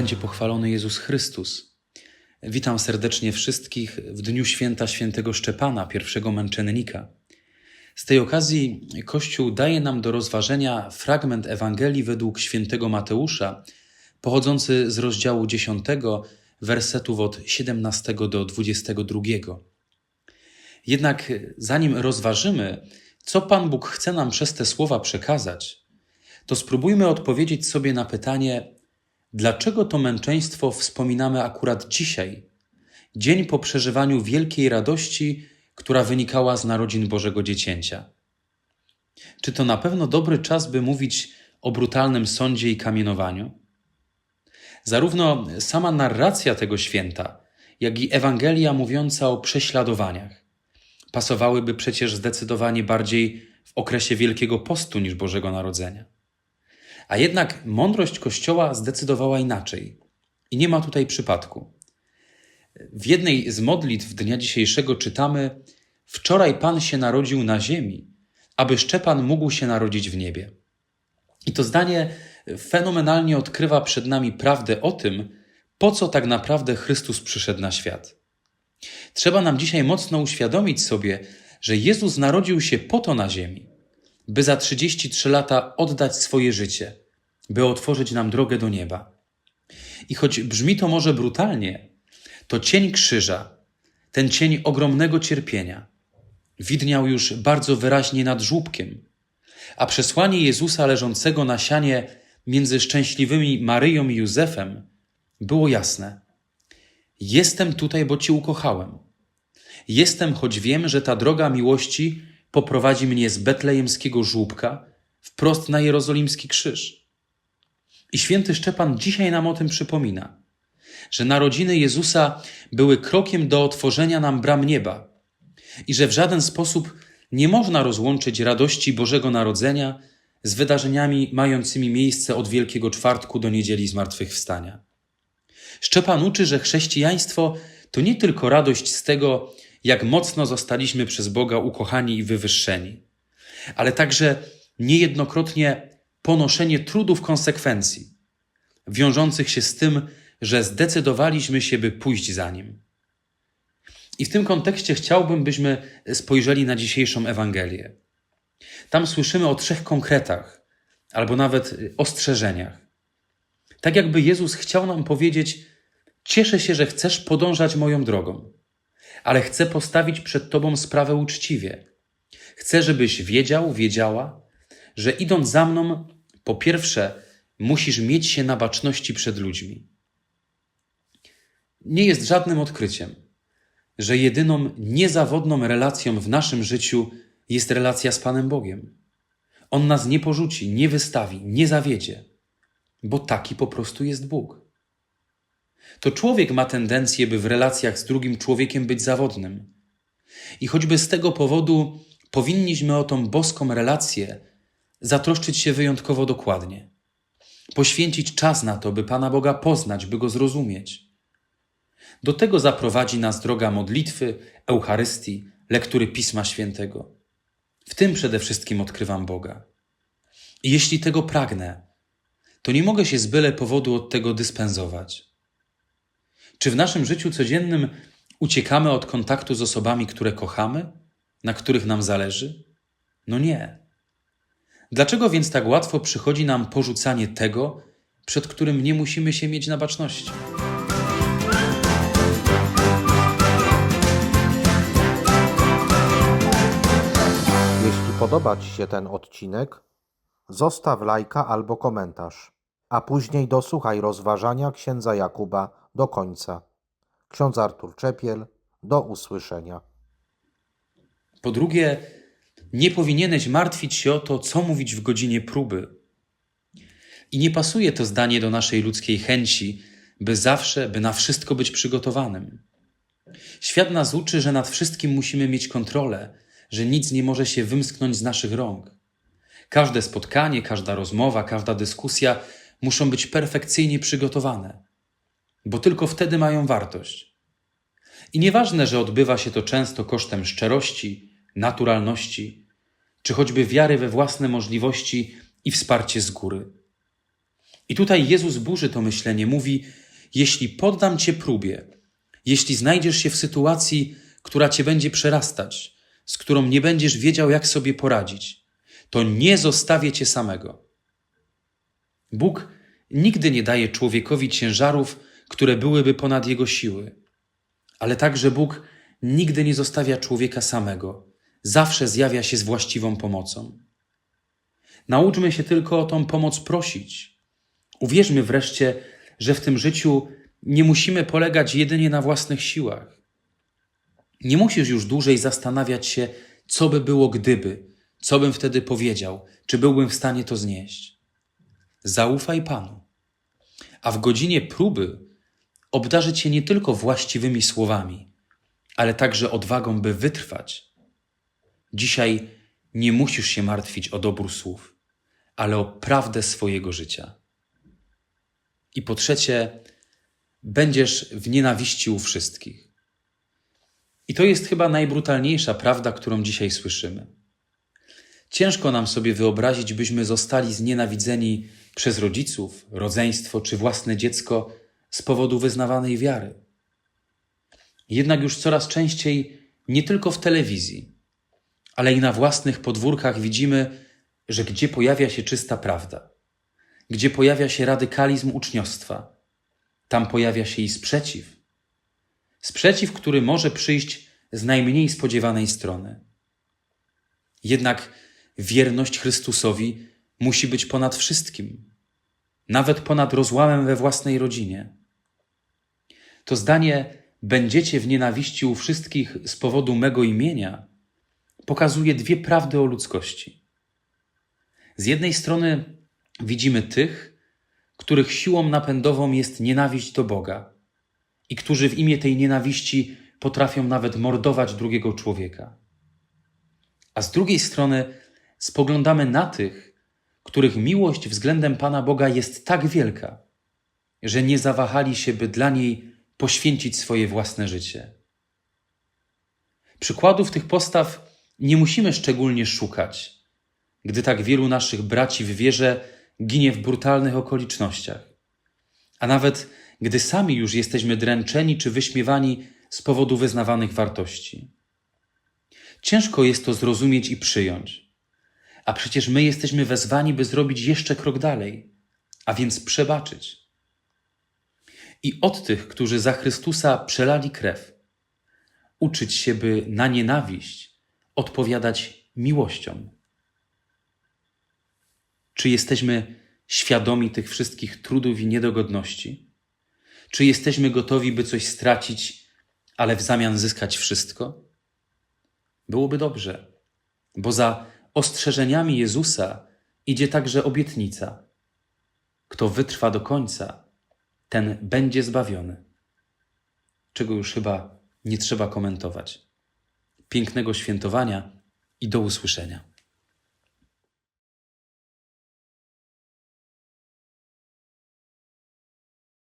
będzie pochwalony Jezus Chrystus. Witam serdecznie wszystkich w dniu święta świętego Szczepana, pierwszego męczennika. Z tej okazji Kościół daje nam do rozważenia fragment Ewangelii według świętego Mateusza, pochodzący z rozdziału 10, wersetów od 17 do 22. Jednak zanim rozważymy, co Pan Bóg chce nam przez te słowa przekazać, to spróbujmy odpowiedzieć sobie na pytanie, dlaczego to męczeństwo wspominamy akurat dzisiaj, dzień po przeżywaniu wielkiej radości, która wynikała z narodzin Bożego Dziecięcia. Czy to na pewno dobry czas, by mówić o brutalnym sądzie i kamienowaniu? Zarówno sama narracja tego święta, jak i Ewangelia mówiąca o prześladowaniach pasowałyby przecież zdecydowanie bardziej w okresie Wielkiego Postu niż Bożego Narodzenia. A jednak mądrość Kościoła zdecydowała inaczej. I nie ma tutaj przypadku. W jednej z modlitw dnia dzisiejszego czytamy: Wczoraj Pan się narodził na ziemi, aby Szczepan mógł się narodzić w niebie. I to zdanie fenomenalnie odkrywa przed nami prawdę o tym, po co tak naprawdę Chrystus przyszedł na świat. Trzeba nam dzisiaj mocno uświadomić sobie, że Jezus narodził się po to na ziemi, by za 33 lata oddać swoje życie, by otworzyć nam drogę do nieba. I choć brzmi to może brutalnie, to cień krzyża, ten cień ogromnego cierpienia, widniał już bardzo wyraźnie nad żłóbkiem, a przesłanie Jezusa leżącego na sianie między szczęśliwymi Maryją i Józefem było jasne. Jestem tutaj, bo Cię ukochałem. Jestem, choć wiem, że ta droga miłości poprowadzi mnie z betlejemskiego żłóbka wprost na jerozolimski krzyż. I święty Szczepan dzisiaj nam o tym przypomina, że narodziny Jezusa były krokiem do otworzenia nam bram nieba i że w żaden sposób nie można rozłączyć radości Bożego Narodzenia z wydarzeniami mającymi miejsce od Wielkiego Czwartku do Niedzieli Zmartwychwstania. Szczepan uczy, że chrześcijaństwo to nie tylko radość z tego, jak mocno zostaliśmy przez Boga ukochani i wywyższeni, ale także niejednokrotnie ponoszenie trudów konsekwencji, wiążących się z tym, że zdecydowaliśmy się, by pójść za Nim. I w tym kontekście chciałbym, byśmy spojrzeli na dzisiejszą Ewangelię. Tam słyszymy o trzech konkretach, albo nawet ostrzeżeniach. Tak jakby Jezus chciał nam powiedzieć: Cieszę się, że chcesz podążać moją drogą, ale chcę postawić przed Tobą sprawę uczciwie. Chcę, żebyś wiedział, wiedziała, że idąc za mną, po pierwsze, musisz mieć się na baczności przed ludźmi. Nie jest żadnym odkryciem, że jedyną niezawodną relacją w naszym życiu jest relacja z Panem Bogiem. On nas nie porzuci, nie wystawi, nie zawiedzie, bo taki po prostu jest Bóg. To człowiek ma tendencję, by w relacjach z drugim człowiekiem być zawodnym. I choćby z tego powodu powinniśmy o tą boską relację zatroszczyć się wyjątkowo dokładnie. Poświęcić czas na to, by Pana Boga poznać, by go zrozumieć. Do tego zaprowadzi nas droga modlitwy, Eucharystii, lektury Pisma Świętego. W tym przede wszystkim odkrywam Boga. I jeśli tego pragnę, to nie mogę się z byle powodu od tego dyspensować. Czy w naszym życiu codziennym uciekamy od kontaktu z osobami, które kochamy, na których nam zależy? No nie. Dlaczego więc tak łatwo przychodzi nam porzucanie tego, przed którym nie musimy się mieć na baczności? Jeśli podoba Ci się ten odcinek, zostaw lajka albo komentarz, a później dosłuchaj rozważania księdza Jakuba do końca. Ksiądz Artur Czepiel, do usłyszenia. Po drugie, nie powinieneś martwić się o to, co mówić w godzinie próby. I nie pasuje to zdanie do naszej ludzkiej chęci, by zawsze, by na wszystko być przygotowanym. Świat nas uczy, że nad wszystkim musimy mieć kontrolę, że nic nie może się wymsknąć z naszych rąk. Każde spotkanie, każda rozmowa, każda dyskusja muszą być perfekcyjnie przygotowane, bo tylko wtedy mają wartość. I nieważne, że odbywa się to często kosztem szczerości, naturalności, czy choćby wiary we własne możliwości i wsparcie z góry. I tutaj Jezus burzy to myślenie, mówi: Jeśli poddam cię próbie, jeśli znajdziesz się w sytuacji, która cię będzie przerastać, z którą nie będziesz wiedział, jak sobie poradzić, to nie zostawię cię samego. Bóg nigdy nie daje człowiekowi ciężarów, które byłyby ponad jego siły, ale także Bóg nigdy nie zostawia człowieka samego, zawsze zjawia się z właściwą pomocą. Nauczmy się tylko o tą pomoc prosić. Uwierzmy wreszcie, że w tym życiu nie musimy polegać jedynie na własnych siłach. Nie musisz już dłużej zastanawiać się, co by było gdyby, co bym wtedy powiedział, czy byłbym w stanie to znieść. Zaufaj Panu, a w godzinie próby obdarzy Cię nie tylko właściwymi słowami, ale także odwagą, by wytrwać. Dzisiaj nie musisz się martwić o dobór słów, ale o prawdę swojego życia. I po trzecie, będziesz w nienawiści u wszystkich. I to jest chyba najbrutalniejsza prawda, którą dzisiaj słyszymy. Ciężko nam sobie wyobrazić, byśmy zostali znienawidzeni przez rodziców, rodzeństwo czy własne dziecko z powodu wyznawanej wiary. Jednak już coraz częściej, nie tylko w telewizji, ale i na własnych podwórkach widzimy, że gdzie pojawia się czysta prawda, gdzie pojawia się radykalizm uczniostwa, tam pojawia się i sprzeciw. Sprzeciw, który może przyjść z najmniej spodziewanej strony. Jednak wierność Chrystusowi musi być ponad wszystkim, nawet ponad rozłamem we własnej rodzinie. To zdanie będziecie w nienawiści u wszystkich z powodu mego imienia pokazuje dwie prawdy o ludzkości. Z jednej strony widzimy tych, których siłą napędową jest nienawiść do Boga i którzy w imię tej nienawiści potrafią nawet mordować drugiego człowieka. A z drugiej strony spoglądamy na tych, których miłość względem Pana Boga jest tak wielka, że nie zawahali się, by dla niej poświęcić swoje własne życie. Przykładów tych postaw nie musimy szczególnie szukać, gdy tak wielu naszych braci w wierze ginie w brutalnych okolicznościach. A nawet gdy sami już jesteśmy dręczeni czy wyśmiewani z powodu wyznawanych wartości. Ciężko jest to zrozumieć i przyjąć. A przecież my jesteśmy wezwani, by zrobić jeszcze krok dalej, a więc przebaczyć. I od tych, którzy za Chrystusa przelali krew, uczyć się, by na nienawiść odpowiadać miłością. Czy jesteśmy świadomi tych wszystkich trudów i niedogodności? Czy jesteśmy gotowi, by coś stracić, ale w zamian zyskać wszystko? Byłoby dobrze, bo za ostrzeżeniami Jezusa idzie także obietnica. Kto wytrwa do końca, ten będzie zbawiony. Czego już chyba nie trzeba komentować. Pięknego świętowania i do usłyszenia.